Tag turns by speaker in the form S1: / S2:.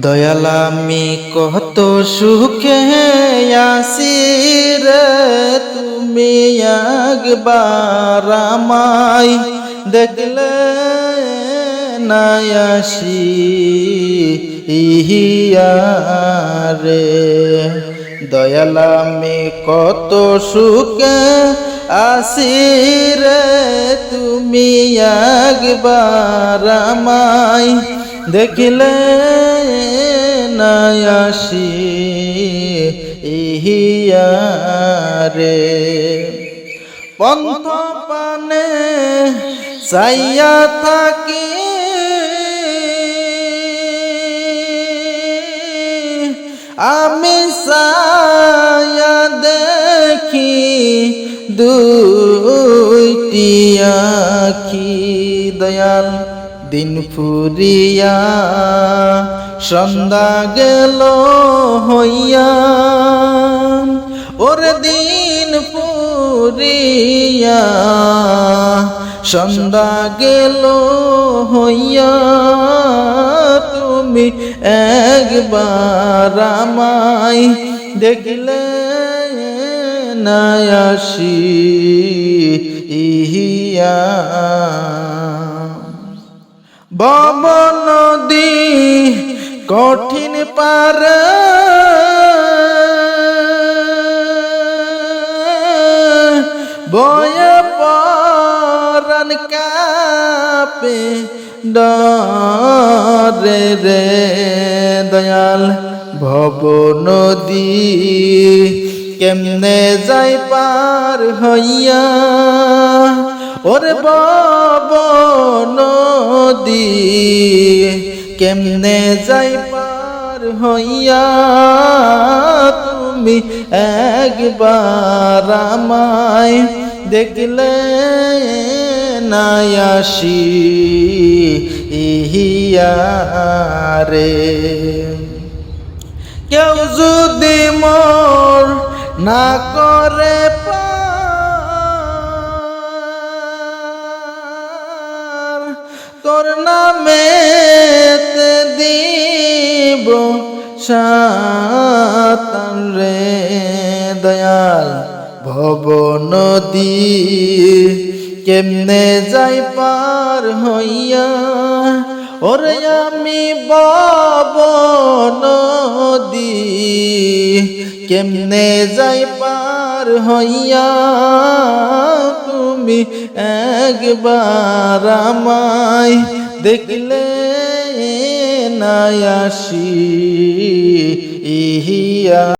S1: দয়ালামি কত সুখে আসি রে তুমি একবার আমায় দেখলে নায়াসি ইহিয়া রে দয়ালামি কত সুখে আসি রে তুমি একবার আমায় দেখিলে নায়াসি ইহিয়া রে পন্থ পানে চাইয়া থাকি। আমি সায়া দেখি দুইটি দয়াল দিন ফুরিয়া সন্ধ্যা গেল হইয়া, ওরে দিন ফুরিয়া সন্ধ্যা গেল হইয়া, তুমি একবার আমায় দেখলে নায়াসি, ইহিয়া। কঠিন পার। বয় কাপে ডরে রে দয়াল ভব নদী। কেমনে যাই পার হইয়া? ওরে বব নদী। কেমনে যাই পার হইয়া তুমি একবার আমায় দেখলে নায়াসি ইহিয়া রে কেউ যদি মোর না করে তোর নামে সাতান রে দয়াল ভব নদী কেমনে যাই পার হইয়া? ওরে আমি বব নদী কেমনে যাই পার হইয়া? তুমি একবার আমায় দেখলে নায়াসি ইহিয়া